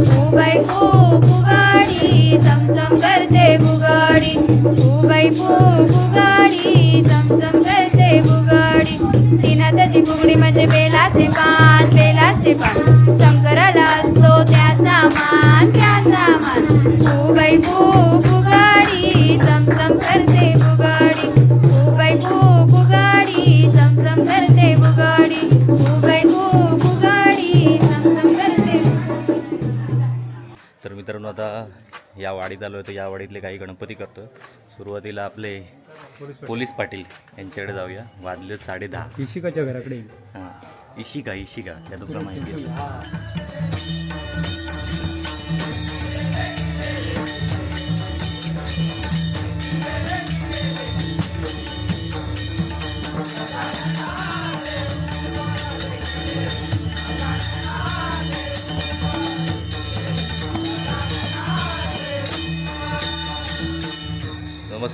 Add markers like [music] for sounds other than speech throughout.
बाई फू फुगाडी चमचम करते बुगाडी बाई फू फुगाडी चमचम करते बुगाडी तिनं त्याची फुगडी म्हणजे बेलाचे पान बेलाचे पान. या वाडीत आलो तर या वाडीतले काही गणपती करतो सुरुवातीला आपले पोलीस पाटील यांच्याकडे जाऊया. वाजले साडे दहा. इशिकाच्या घराकडे हां इशिका इशिका त्या तुला माहिती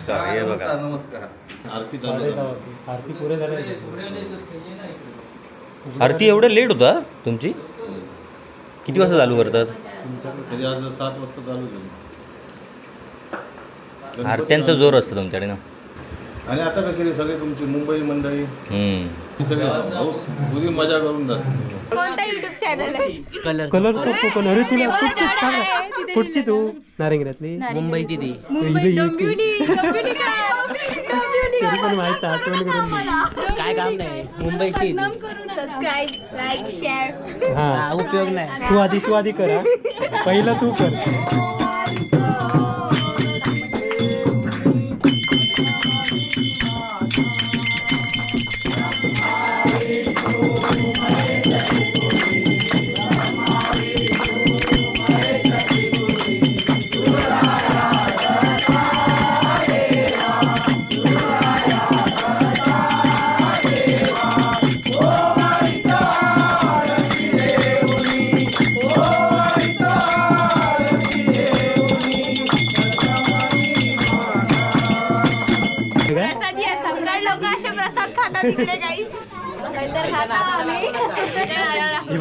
नमस्कार हे बघा. नमस्कार आरती आरती पुरे झाले आरती एवढं लेट होता तुमची? किती वाजता चालू करतात? तरी आज सात वाजता चालू झाली. आरत्यांचा जोर असतो तुमच्याकडे ना. आणि आता रे सगळे तुमची मुंबई मंडळी? हम्म. ही सगळे हाऊस पुरी मजा करून जाते कोणता युट्यूब चॅनल आहे कलर पण अरे तुला कुठची सांग ना. कुठची तू? नारिंगरातली मुंबईची ती. मुंबई डोंबिवली डोंबिवली काय तरी पण माहीत आहे, आठवण करून दे. काय काम नाही. मुंबईची ती. सबस्क्राईब लाईक शेअर हा. हा, उपयोग नाही. तू आधी तू आधी करा पहिलं तू कर.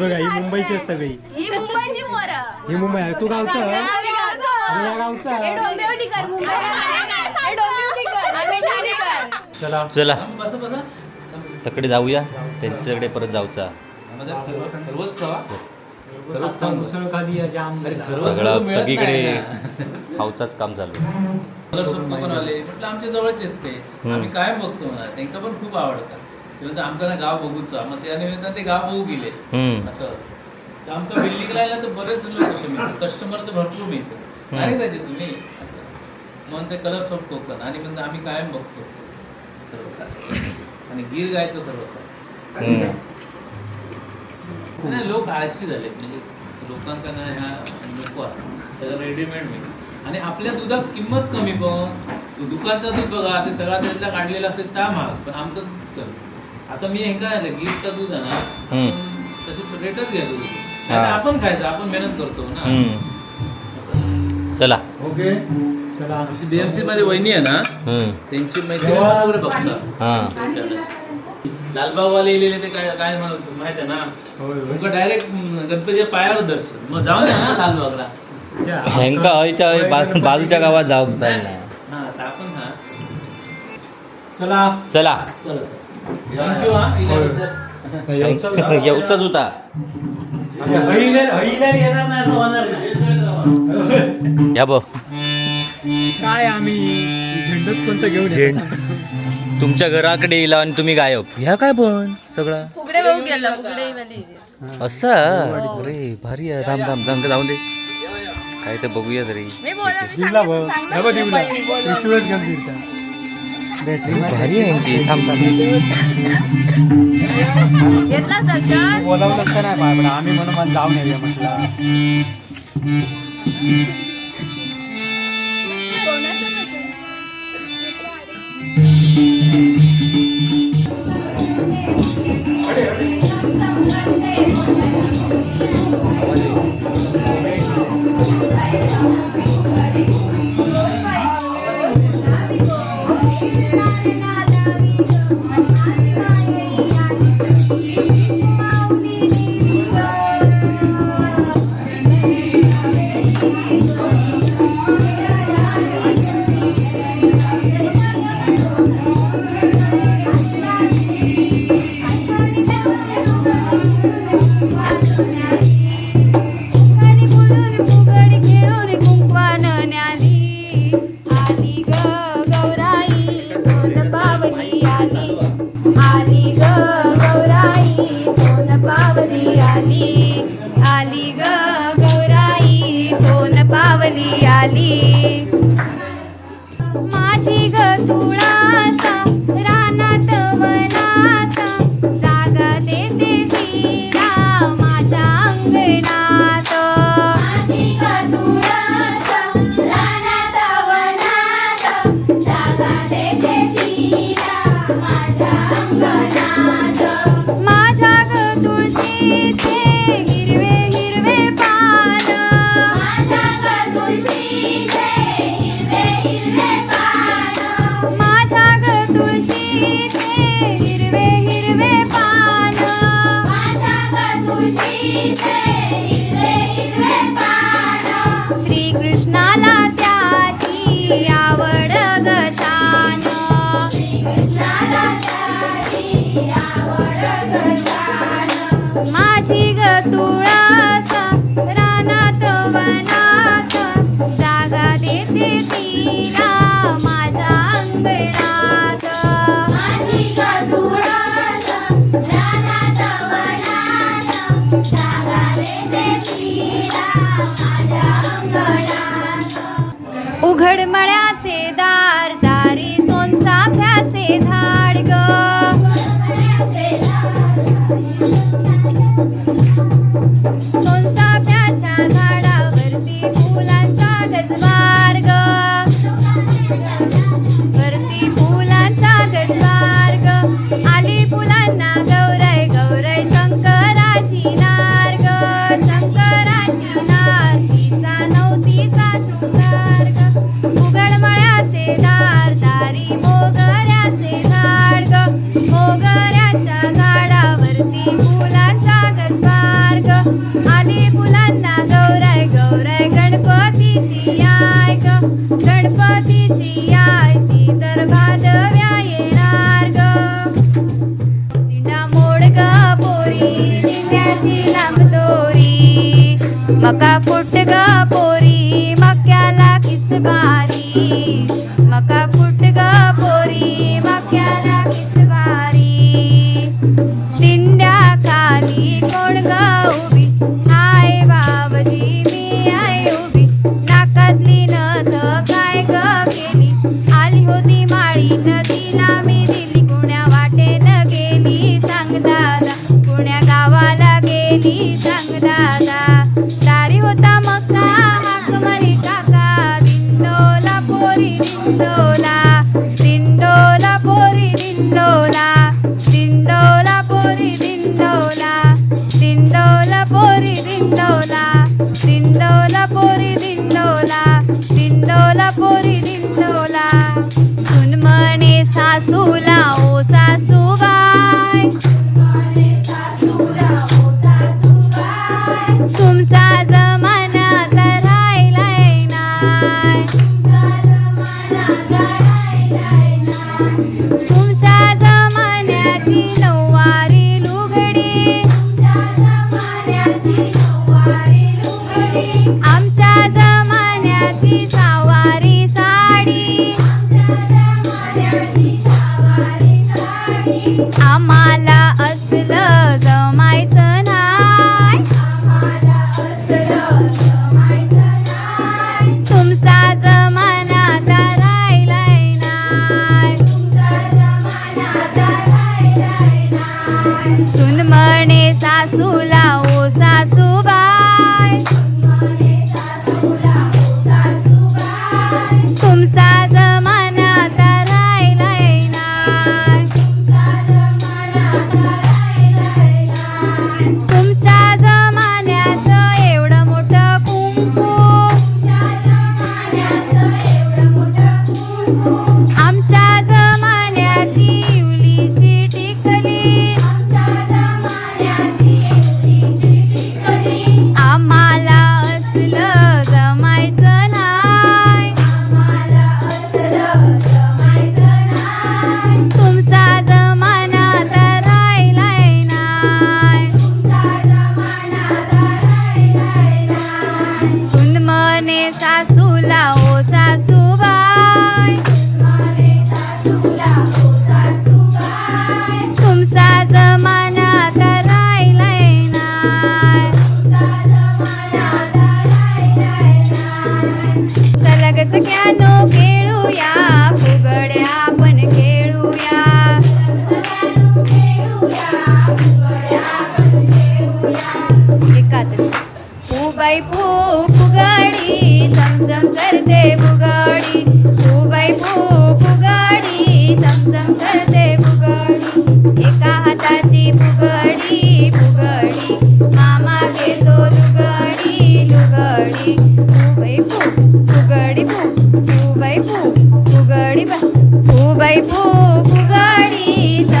बघा ही मुंबईची सगळी. ही मुंबईची पोरं ही मुंबई आहे. तू गावचं? आम्ही गावचं. या गावचा. डोंबिवलीकर. मुंबई. हे डोंबिवलीकर. आम्ही ठाणेकर. चला. चला. तकडे जाऊया. त्यांच्याकडे परत जाऊचा. मुसळ खाली या जाम सगळं सगळीकडे खाऊचाच काम चालू आहे. कलर सूप पण आले म्हटलं आमच्या जवळच आहेत ते. आम्ही काय बघतो म्हणा त्यांना पण खूप आवडतात म्हणतात आमचं ना गाव बघूच मग त्या निमित्तानं ते गाव बघू गेले. असं. तर आमच्या बिल्डिंगला यायला तर बरेच लोक असे मिळतात कस्टमर तर भरपूर मिळतात. आणि राहायचे तुम्ही? असं. म्हणून ते कलर सोप कोकण आणि म्हणजे आम्ही कायम बघतो. आणि गीर गायचं हम्म. नाही लोक आळशी झाले म्हणजे लोकांका ना ह्या नको असतं सगळं रेडीमेड मिळतं. आणि आपल्या दुधात किंमत कमी पण. दुकानचं दूध बघा ते सगळा त्यातला काढलेला असेल त्या महाग पण आमचं दूध कमी. आता मी हे काय झालं गिफ्टचं दूध आहे ना तशी रेटच घ्यायचं दूध. आता आपण खायचं आपण मेहनत करतो ना. चला. ओके. चला बीएमसी मध्ये वहिनी आहे ना. त्यांची मैत्रीण वगैरे बघतात हा. लालबागवाले लिहिले ते काय काय म्हणत माहिती आहे ना? तुमका डायरेक्ट गणपतीच्या पायावर दर्शन. मग जाऊन या ना लालबागला. ह्यांका बा- बाजूच्या गावात जाऊ हा आपण हा चला. चला. चला हा. येऊचाच होता या बघ काय आम्ही? झेंडच कोणतं घेऊन झेंड. तुमच्या घराकडे येईल आणि तुम्ही गायब. ह्या काय पण सगळा? फुगडे बघू गेला फुगडे मध्ये असा? अरे भारी आहे. थांब थांब थांब जाऊन दे. काय तर बघूया तरी. मी बोला बघ भारी आहे यांची. थांब थांब. घेतला दर्शन बोलावलं असतं नाही आम्ही म्हणून मला जाऊन येऊया म्हटलं. pura Пока.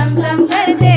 फुगडी चमचम करते फुगडी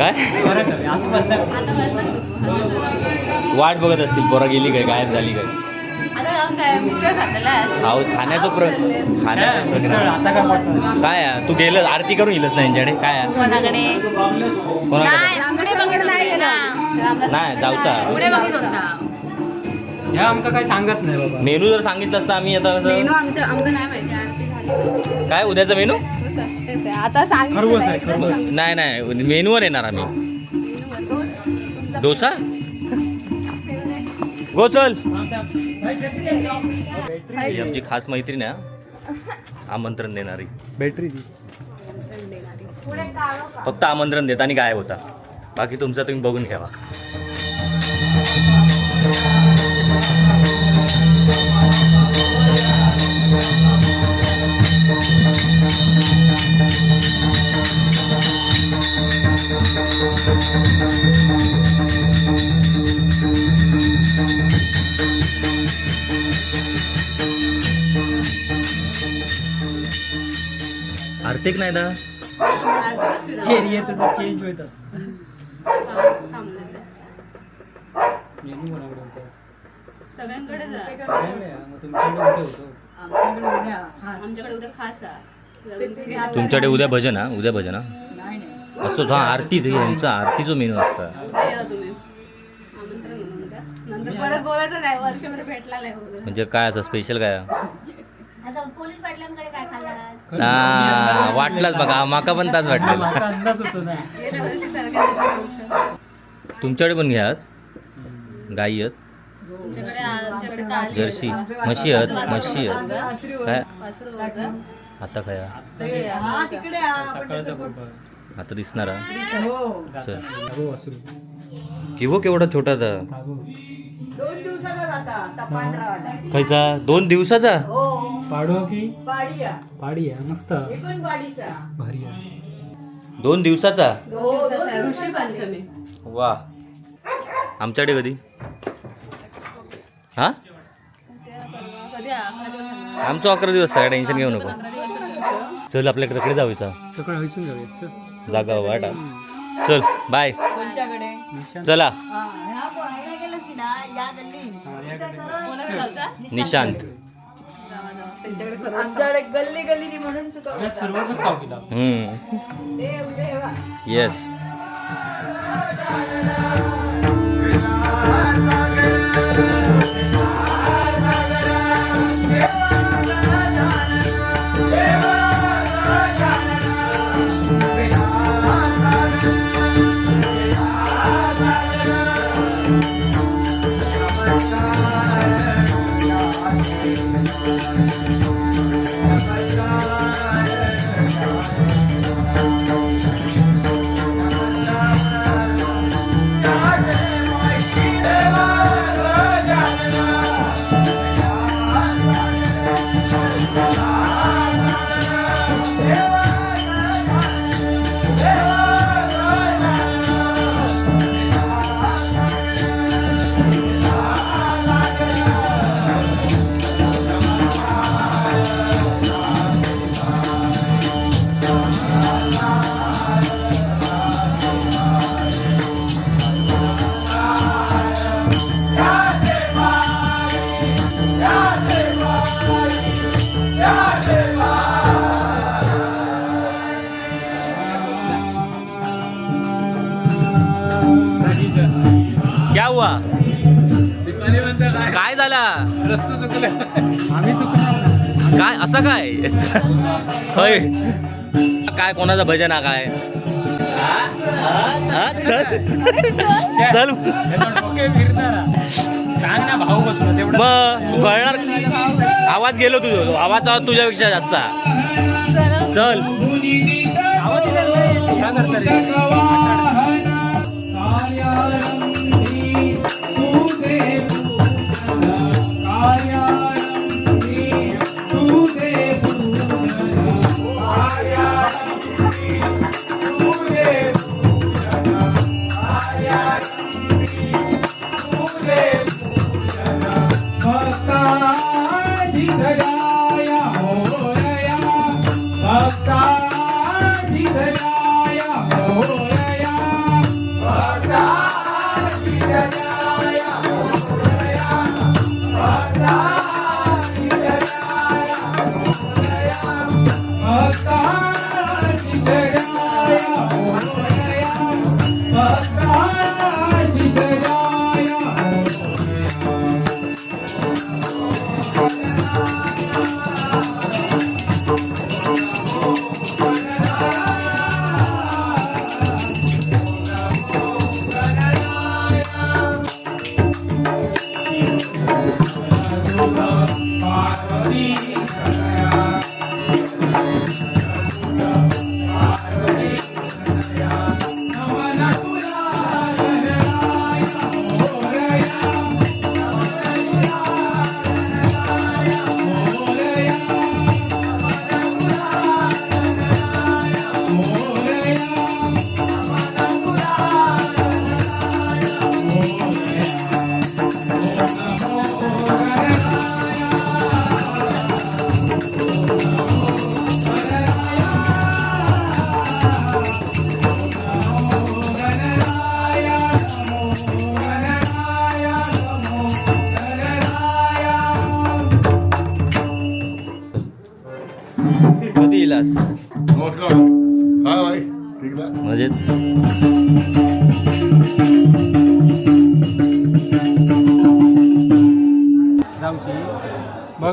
काय? वाट बघत असतील पोरा गेली काय गायब झाली काय? काय अहो खाण्याचं प्र खाण्याचा प्रश्न काय? तू गेलं आरती करून येलच ना यांच्याकडे? काय नाही नाही जाऊचा. आमका काही सांगत नाही बाबा. मेनू जर सांगितलं असतं आम्ही आता मेनू कसं- आमचं आमचं नाही माहिती आरती झाली. काय उद्याचा मेनू? आहे. आता खरवस आहे, खरवस. नाही नाही मेनूवर येणार आम्ही. डोसा? गो चल. ही आमची खास मैत्रीण आहे हा. आमंत्रण देणारी. बॅटरी फक्त आमंत्रण देता आणि गायब होता. बाकी तुमचं तुम्ही बघून ठेवा आर्थिक नाही त्याचा चेंज होत असतो थांबलेलं. मेनू कोणाकडे होता सगळ्यांकडे जा. काय नाही, मग तुमच्याकडे कुठे होतो आमच्याकडे उद्या खास आहे. तुमच्याकडे उद्या भजन हा उद्या भजन हा असतो हा आरतीच यांचा आरतीचं मेनू असतं. म्हणजे काय असं स्पेशल काय? आता पोलीस पाटलांकडे काय खाल्ला हा, वाटलाच बघा माका पण सारख्या नंतर तुमच्याकडे पण घ्या आज. गाई आहेत. जर्सी म्हशी आहेत म्हशी आहेत. काय. आता काय? हा. चल हो? असू किंवा केवढा छोटा था खायचा? दोन दिवसाचा? पाडू की? पाडी आहे मस्त. भारी आहे. दोन दिवसाचा? दोन दिवसाचा आहे. ऋषी पंचमी. वा. आमच्याकडे कधी? हा. आमचं अकरा दिवस काय टेन्शन घेऊ नको. चल आपल्याकडे तिकडे जाऊचा सकाळ चल. जागा वाटा चल बाय चला. निशांत. हम्म. Yes Yeah. आम्ही काय असं काय? होय. काय कोणाचं भजन हा काय? चल. भाऊ मग कळणार आवाज गेलो तुझं आवाज आवाज तुझ्यापेक्षा जास्त. चल. आवाज Yeah.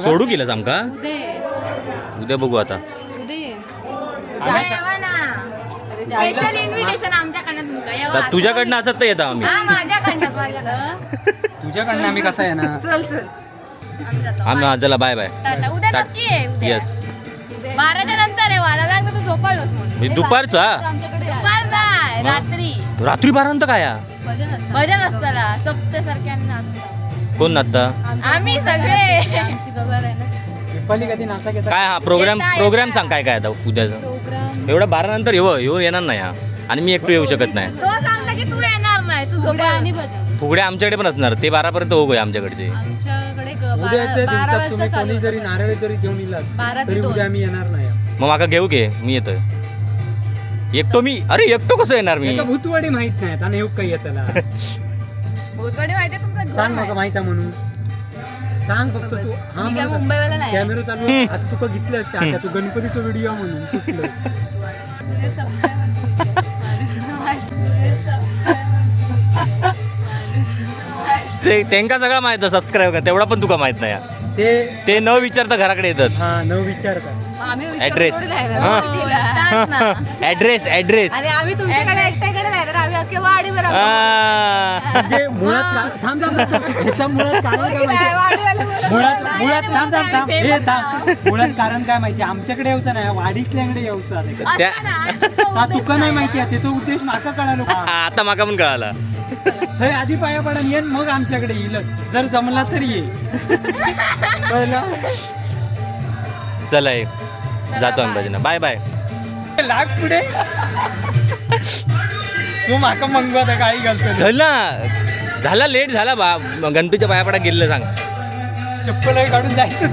सोडू केलंस आमका? उद्या बघू आता. तुझ्याकडनं असत तर येतं आम्ही. हा [laughs] तुझ्याकडनं आम्ही कसं आहे ना चल चल. आम्ही चला बाय बाय. येस बाराच्या नंतर आहे सांगतो तू म्हणून. मी दुपारचा दुपार नाही मग? रात्री. रात्री बारानंतर काय हा? भजन असताना सप्त्यासारख्याने नाचता कोण नाचता? आम्ही सगळे. पिप्पाली कधी नाचा घेता? काय हा प्रोग्राम प्रोग्राम. सांग काय काय आता उद्याचा. एवढा बारा नंतर येऊ येऊ येणार नाही हा. आणि मी एकटो येऊ शकत नाही. तो सांगता की तू येणार नाही तू झोपाळूस फुगडे आमच्याकडे पण असणार ते बारापर्यंत होऊ आमच्याकडचे. उद्याच्या दिवसात तुम्ही कोणी जरी नारळ जरी घेऊन येलात तरी उद्या आम्ही येणार नाही. मग माका घेऊ घे मी येतोय. एकटो मी अरे एकटो कसं येणार मी? भूतवाडी माहीत नाही आणि येऊ काही त्याला [laughs] भोतवाडी माहिती आहे तुमचं? घर सांग माहिती. मग माहीत आहे म्हणून. सांग फक्त तू. हा मी काय म्हणून मुंबईवाला नाही. कॅमेरा चालू आहे. आता तुका घेतलं असते? आता तू गणपतीचा व्हिडिओ म्हणून ते त्यांका सगळं माहीत सबस्क्राईब कर. तेवढा पण तुका माहीत नाही. ते ते न विचारता घराकडे येतात. हा न विचारता. आम्ही विचारून ऍड्रेस थोडी हा. ऍड्रेस ऍड्रेस आणि आम्ही तुमच्याकडे एकट्याकडे नाही तर आम्ही अख्ख्या वाडीवर आलो. म्हणजे मुळात का- थांब थांब थांब. ह्याचं मुळात कारण काय माहिती? वाडीवाले बोलत मुळात मुळात थांब थांब थांब. हे थांब. मुळात कारण काय माहिती? आमच्याकडे येऊचा नाही वाडीतल्याकडे येऊचा त्या असं ना, तुझं हा उद्देश तुका नाही माहिती आहे त्याचा उद्देश माका कळालो हा, आता माका पण कळाला. थंय आधी पाया पडन येईन मग आमच्याकडे येईल. जर जमला तर ये. [laughs] कळलं? चला ये. जातो आम्ही भजना बाय. बाय लाग पुढे. तू माका मंगवत गाडी घालतो झाला झाला लेट झाला बा. गणपतीच्या पायापडा गेलेलं सांग. चप्पल काढून जायचं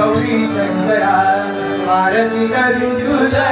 गौरी शंकरा भारती करू तुझला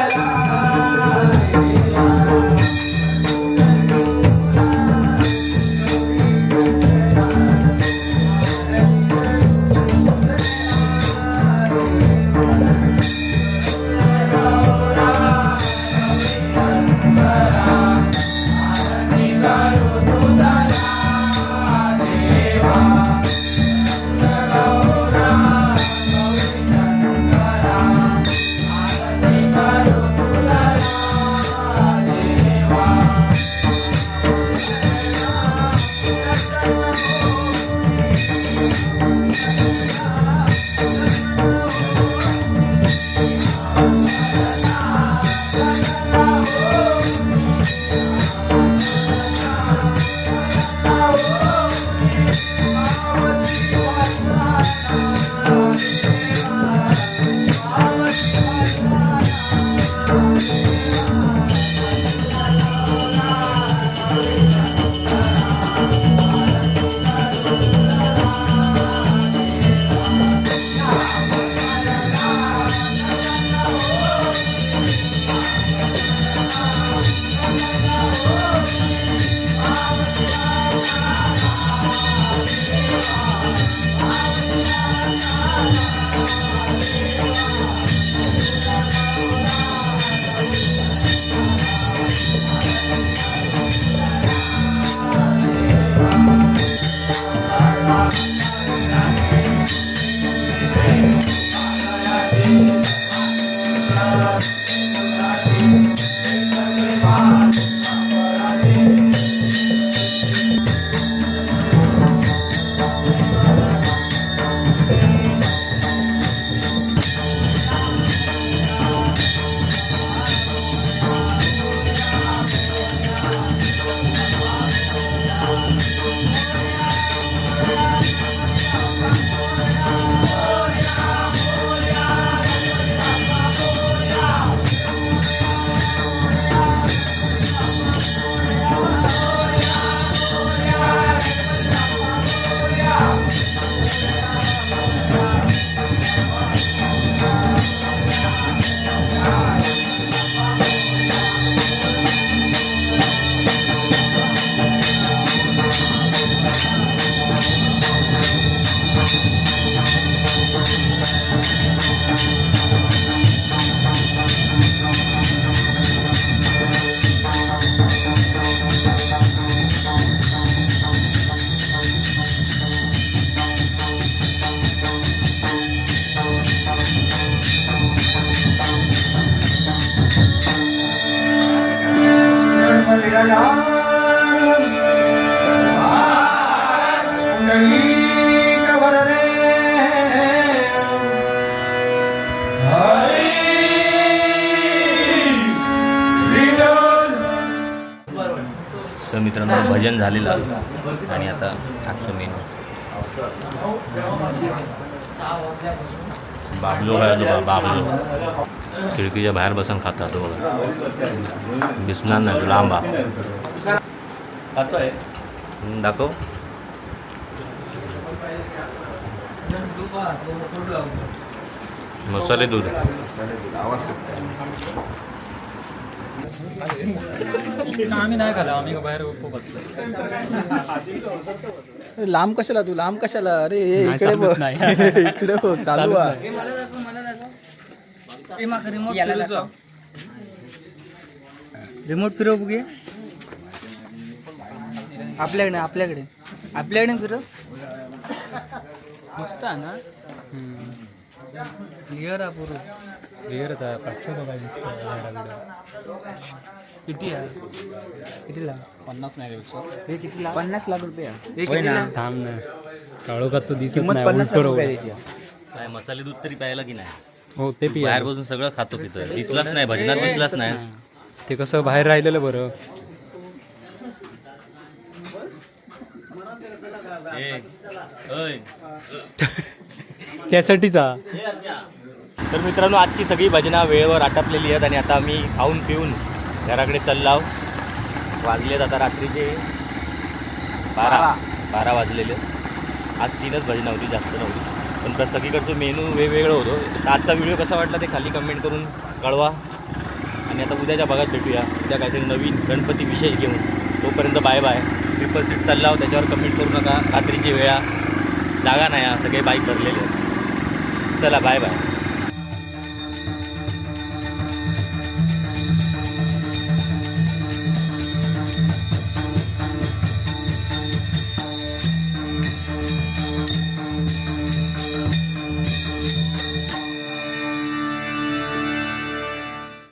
खिडकीच्या बाहेर बसून खाता तो बघा दिसणार नाही तो लांब. आता आहे दाखव मसाले दूध। आम्ही नाही खाला आम्ही बाहेर बसलो लांब कशाला तू? लांब कशाला? अरे नाही, इकडे बघ. [laughs] इकडे बघ चालू आहे रिमोट फिरव बघे आपल्याकडे आपल्याकडे. आपल्याकडे फिरव. मस्त ना? क्लिअर आहे पूर्ण. क्लिअरच आहे किती आहे? कितीला पन्नास नाही हे कितीला पन्नास लाख रुपये हे कितीला थांब ना. काळो का तो दिसत नाही पन्नास लाख रुपये काय मसाले दूध तरी प्यायला की नाही? हो ते पी बाहेर बसून सगळं खातो तिथं. दिसलाच नाही भजनात दिसलाच नाही. ते कसं बाहेर राहिलेलं बरं. त्यासाठीचा. तर मित्रांनो आजची सगळी भजना वेळेवर आटपलेली आहेत आणि आता आम्ही खाऊन पिऊन घराकडे चाललाव. वाजलेत आता रात्रीचे बारा. बारा वाजलेले. आज तीनच भजनं होती जास्त नव्हती. पण तर सगळीकडचं मेनू वेगवेगळं होतं. तर आजचा व्हिडिओ कसा वाटला ते खाली कमेंट करून कळवा. आणि आता उद्याच्या भागात भेटूया. उद्या काहीतरी नवीन गणपती विशेष घेऊन. तोपर्यंत बाय बाय ट्रिपल सीट चालला हो, त्याच्यावर कमेंट करू नका. रात्रीची वेळा जागा नाही हा, सगळे बाईक भरलेले चला बाय बाय